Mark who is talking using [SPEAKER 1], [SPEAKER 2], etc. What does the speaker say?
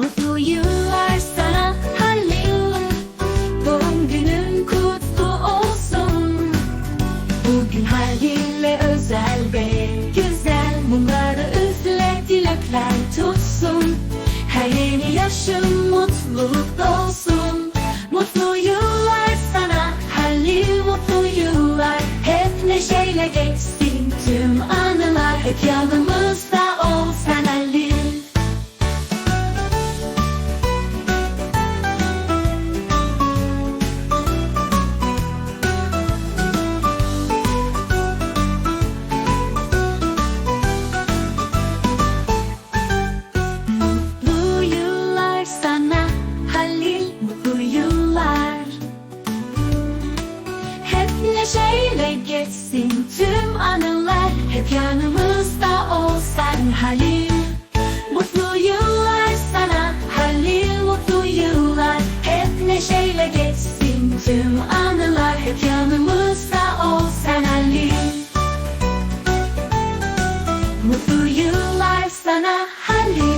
[SPEAKER 1] Mutlu yıllar sana Halil. Doğum kutlu olsun. Bugün Halil'le özel ve güzel Mumları üfle dilekler tutsun. Her yeni yaşın mutluluk olsun Mutlu yıllar sana Halil mutlu yıllar. Hep neşeyle geçsin tüm anılar. Hep neşeyle geçsin tüm anılar. Hep yanımızda ol sen Halil. Mutlu yıllar sana Halil mutlu yıllar. Hep neşeyle geçsin tüm anılar. Hep yanımızda ol sen Halil. Mutlu yıllar sana Halil.